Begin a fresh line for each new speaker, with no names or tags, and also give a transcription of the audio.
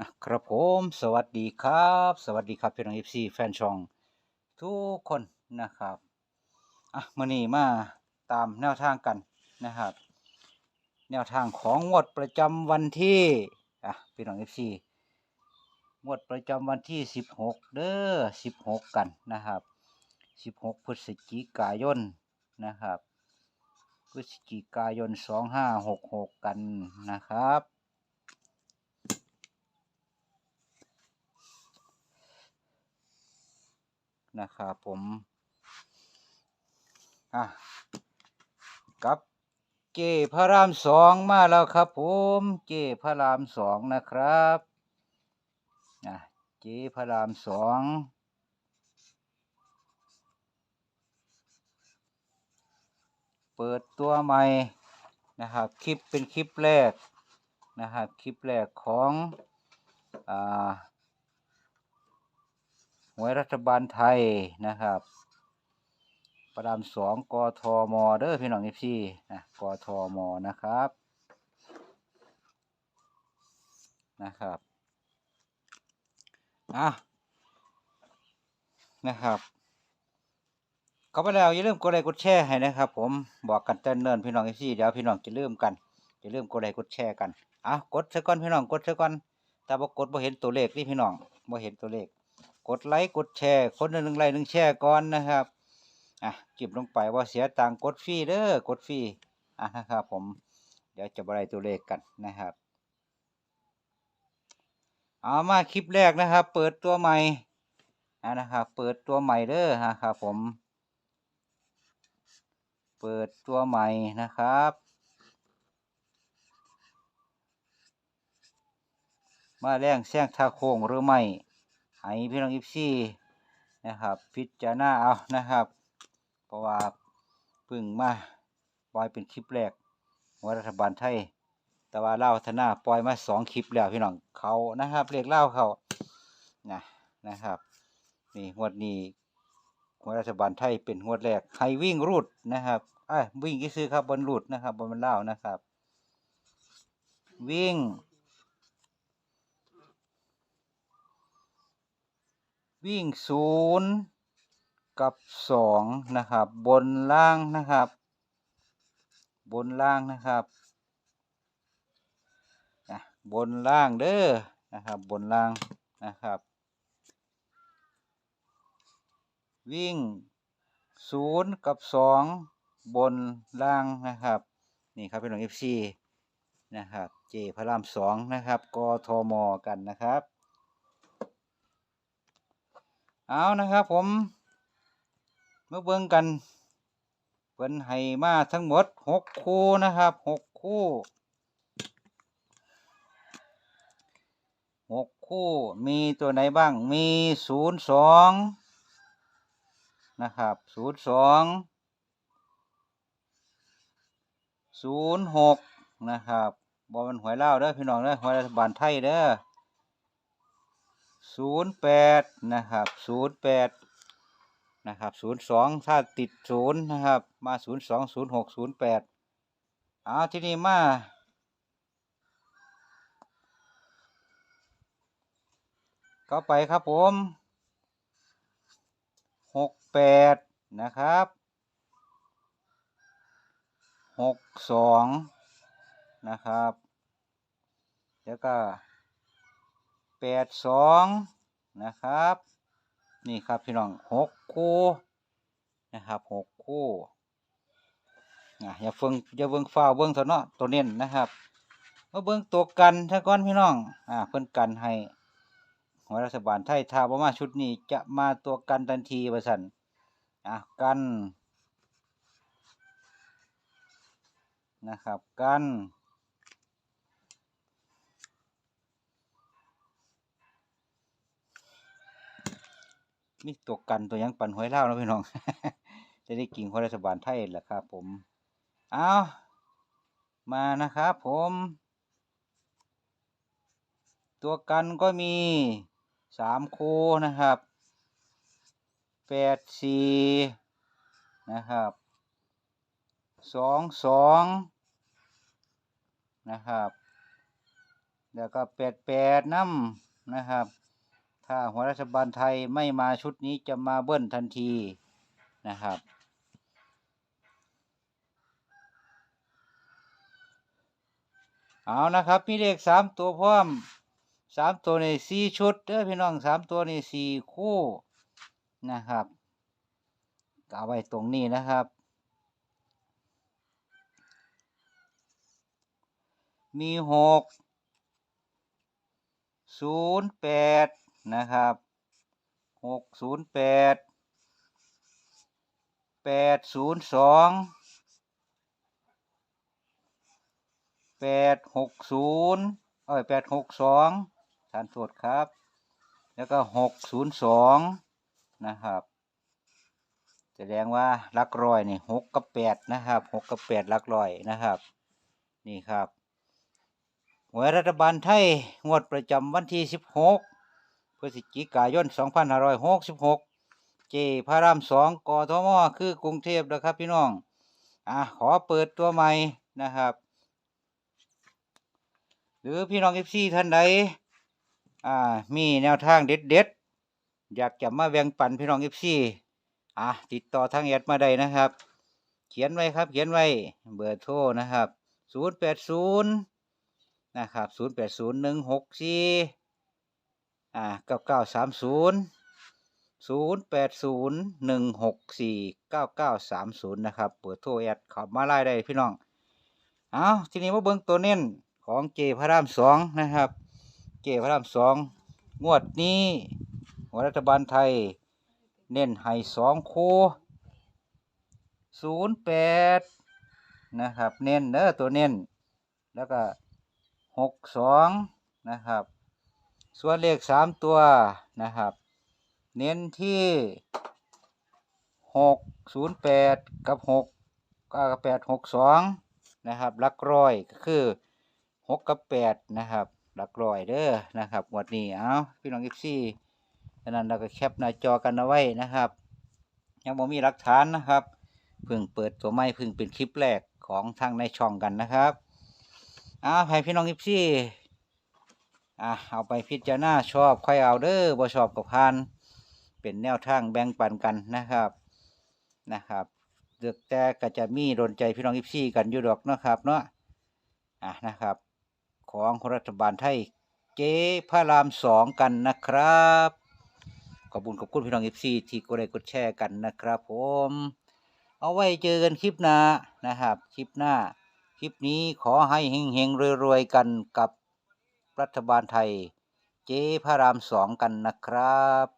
อะครับผมสวัสดีครับ สวัสดีครับพี่น้องเอฟซีแฟนช่อง ทุกคนนะครับอะมื่อนี้มาตามแนวทางกันนะครับ แนวทางของงวดประจำวันที่อะพี่น้องเอฟซีงวดประจำวันที่สิบหกเด้อสิบหกกันนะครับสิบหกพฤศจิกายนนะครับพฤศจิกายนสองห้าหกหกกันนะครับ นะครับผมอะกับเจพระรามสองมาแล้วครับผมเจพระรามสองนะครับอะเจพระรามสองเปิดตัวใหม่นะครับคลิปเป็นคลิปแรกนะครับคลิปแรกของอ่า หวยรัฐบาลไทยนะครับ ประดามสองกทมเด้อพี่น้องเอฟซีนะกทมนะครับนะครับอะนะครับเข้าไปแล้วอย่าลืมกดไลค์กดแชร์ให้นะครับผมบอกกันเต้นเนินพี่น้องเอฟซีเดี๋ยวพี่น้องจะลืมกันจะลืมกดไลค์กดแชร์กันอะกดซะก่อนพี่น้องกดซะก่อนถ้าบ่กดบ่เห็นตัวเลขนี่พี่น้องบ่เห็นตัวเลข กดไลค์กดแชร์ คนหนึ่งไลค์หนึ่งแชร์ก่อนนะครับอะจิบลงไปว่าเสียตังกดฟรีเด้อกดฟรีอะนะครับผมเดี๋ยวจะบรายตัวเลขกันนะครับเอามาคลิปแรกนะครับ เปิดตัวใหม่อะนะครับเปิดตัวใหม่เด้อนะครับผมเปิดตัวใหม่นะครับ มาแรงแซงทาโค้งหรือไม่ ให้พี่น้องอิฟซี่นะครับ พิจารณาเอานะครับ เพราะว่าพึ่งมาปล่อยเป็นคลิปแรกของรัฐบาลไทย แต่ว่าเล่าวพัฒนาปล่อยมาสองคลิปแล้วพี่น้องเขานะครับเรียกเล่าวเขานะนะครับนี่งวดนี้ของรัฐบาลไทยเป็นงวดแรกให้วิ่งรูดนะครับไอ้ยวิ่งกี่ซื้อครับบนรูดนะครับบนมันเล่านะครับ วิ่ง วิ่งศูนย์กับสองนะครับ บนล่างนะครับ บนล่างนะครับบนล่างเด้อนะครับ บนล่างนะครับ วิ่งศูนย์กับสองบนล่างนะครับ นี่ครับเป็นของ FC นะครับ เจพระรามสองนะครับกทมกันนะครับ เอานะครับผมมาเบิ่งกันเพิ่นให้มาทั้งหมดหกคู่นะครับหกคู่หกคู่มีตัวไหนบ้างมีศูนย์สองนะครับศูนย์สองศูนย์หกนะครับบอมันหวยเล่าเด้อพี่น้องเด้อหวยรัฐบาลไทยเด้อ ศูนย์แปดนะครับศูนย์แปดนะครับศูนย์สองถ้าติดศูนย์นะครับมาศูนย์สองศูนย์หกศูนย์แปดเอาที่นี่มาเข้าไปครับผมหกแปดนะครับหกสองนะครับ แล้วก็ แปดสองนะครับ นี่ครับพี่น้องหกคู่นะครับหกคู่อะอย่าเฟิงอย่าเบิ่งฟ้าเบิ่งเถอะเนาะตัวเน้นนะครับมาเบิ่งตัวกันถ้าก่อนพี่น้องอ่าเพิ่อนกันให้หัวรัฐบาลไทยถ้าบ่มาชุดนี้จะมาตัวกันทันทีว่าซั่นอะกันนะครับกัน มีตัวกันตัวยังปั่นหวยเล่านะพี่น้อง จะได้กินของรัฐบาลไทยแหละครับ ผมเอามานะครับผม ตัวกันก็มีสามคูนะครับแปดสี่นะครับสองสองนะครับ แล้วก็แปดแปดน้ำนะครับ ถ้าหัวรัฐบาลไทยไม่มาชุดนี้จะมาเบิ้ลทันทีนะครับ เอานะครับมีเลขสามตัวพร้อมสามตัวในสี่ชุดเด้อพี่น้องสามตัวในสี่คู่นะครับเอาไว้ตรงนี้นะครับ มีหกศูนย์แปด นะครับหกศูนย์แปดแปดศูนย์สองแปดหกศูนย์เอ้ยแปดหกสองฐานโทษครับ แล้วก็หกศูนย์สองนะครับแสดงว่าลักรอยนี่หกกับแปดนะครับหกกับแปดลักรอยนะครับ นี่ครับหวยรัฐบาลไทยงวดประจำวันที่16 พฤศจิกายน 2566 เจพระรามสองกอทมอคือกรุงเทพนะครับพี่น้อง อะขอเปิดตัวใหม่นะครับ หรือพี่น้องเอฟซีท่านใดอ่ามีแนวทางเด็ดๆ อยากจะมาแบ่งปันพี่น้องเอฟซีอะติดต่อทางแอดมาได้นะครับ เขียนไว้ครับ เขียนไว้เบอร์โทรนะครับ 080 นะครับ 080 164 อ่าเก้าเก้าสามศูนย์ศูนย์แปดศูนย์หนึ่งหกสี่เก้าเก้าสามศูนย์นะครับ เปิดโทรแอดขับมาไล่ได้พี่น้อง เอาทีนี้มาเบิ่งตัวเน้นของเจพระรามสองนะครับ เจพระรามสองงวดนี้หัวรัฐบาลไทย เน้นให้สองคู่ศูนย์แปดนะครับ เน้นเด้อตัวเน้น แล้วก็หกสองนะครับ ส่วนเลขสามตัวนะครับ เน้นที่หกศูนย์แปดกับหกกับแปดหกสองนะครับหลักร้อยก็คือหกกับแปดนะครับหลักร้อยเด้อนะครับวันนี้เอาพี่น้องอีซี่ฉะนั้นเราก็แคปหน้าจอกันเอาไว้นะครับ ยังบ่มีหลักฐานนะครับเพิ่งเปิดตัวใหม่เพิ่งเป็นคลิปแรกของทางในช่องกันนะครับอ่าให้พี่น้องอีซี่ อ่าเอาไปพิจารณาชอบค่อยเอาเด้อบ่ชอบกับพานเป็นแนวทางแบ่งปันกันนะครับนะครับเลือกแต่ก็จะมีโดนใจพี่น้องอีซี่กันอยู่ดอกนะครับเนาะอะนะครับ ของรัฐบาลไทยเจ๊พระรามสองกันนะครับขอบคุณขอบคุณพี่น้องเอฟซีที่กดไลค์กดแชร์กันนะครับผม เอาไว้เจอกันคลิปหน้านะครับ คลิปหน้า คลิปนี้ขอให้เฮงเฮงๆรวยๆกันกับ รัฐบาลไทย เจ๊พระรามสองกันนะครับ